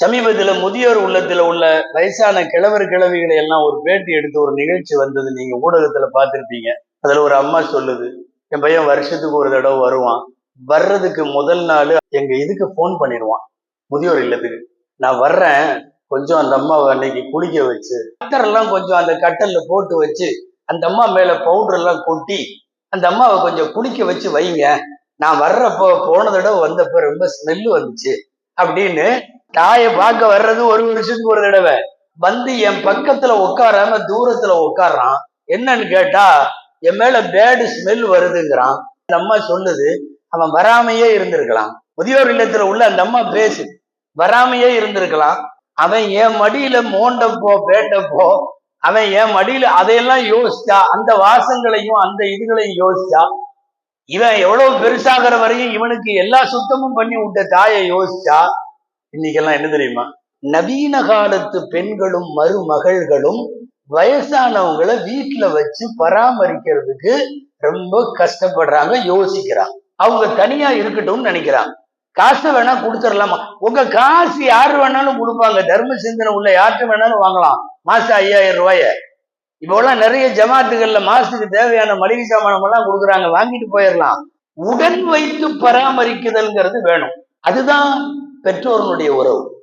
சமீபத்தில் முதியோர் உள்ளத்துல உள்ள வயசான கிழவர் கிழவிகளை எல்லாம் ஒரு பேட்டி எடுத்து ஒரு நிகழ்ச்சி வந்தது நீங்க ஊடகத்துல பார்த்திருப்பீங்க. அதுல ஒரு அம்மா சொல்லுது என் பையன் வருஷத்துக்கு ஒரு தடவை வருவான். வர்றதுக்கு முதல் நாள் எங்க இதுக்கு ஃபோன் பண்ணிடுவான். முதியோர் இல்லத்துக்கு. நான் வர்றேன். கொஞ்சம் அந்த அம்மாவை அன்னைக்கு குளிக்க வச்சு எல்லாம் கொஞ்சம் அந்த கட்டல்ல போட்டு வச்சு அந்த அம்மா மேல பவுடர் எல்லாம் கொட்டி அந்த அம்மாவை கொஞ்சம் குளிக்க வச்சு வைங்க. நான் வர்றப்போ போன தடவை வந்தப்ப ரொம்ப ஸ்மெல்லு வந்துச்சு. அப்படின்னு தாயை பார்க்க வர்றது ஒரு வருஷத்துக்கு ஒரு தடவை. வந்து என் பக்கத்துல உட்காராம தூரத்துல உட்கார்றான். என்னன்னு கேட்டா என் மேல பேடு ஸ்மெல் வருதுங்கிறான். அந்த அம்மா சொல்லுது அவன் வராமையே இருந்திருக்கலாம். முதியோர் இல்லத்துல உள்ள அந்த அம்மா பேசு. வராமையே இருந்திருக்கலாம். அவன் என் மடியில மோண்டப்போ பேட்டப்போ அவன் என் மடியில அதையெல்லாம் யோசிச்சா அந்த வாசங்களையும் அந்த இதுகளையும் யோசிச்சா இவன் எவ்வளவு பெருசாகிற வரையும் இவனுக்கு எல்லா சுத்தமும் பண்ணி விட்ட தாயை யோசிச்சா இன்னைக்கெல்லாம் என்ன தெரியுமா? நவீன காலத்து பெண்களும் மருமகள்களும் வயசானவங்களை வீட்டுல வச்சு பராமரிக்கிறதுக்கு ரொம்ப கஷ்டப்படுறாங்க யோசிக்கிறாங்க. அவங்க தனியா இருக்கட்டும்னு நினைக்கிறாங்க. காசை வேணா கொடுத்துடலாமா? உங்க காசு யாரு வேணாலும் கொடுப்பாங்க. தர்ம சிந்தனை உள்ள யார்கிட்ட வேணாலும் வாங்கலாம். மாசம் ஐயாயிரம் ரூபாய. இப்போலாம் நிறைய ஜமாத்துகள்ல மாசத்துக்கு தேவையான மளிகை சாமானம் எல்லாம் கொடுக்குறாங்க. வாங்கிட்டு போயிடலாம். உடன் வைத்து பராமரிக்குதல்ங்கிறது வேணும். அதுதான் பெற்றோர்களுடைய உறவு.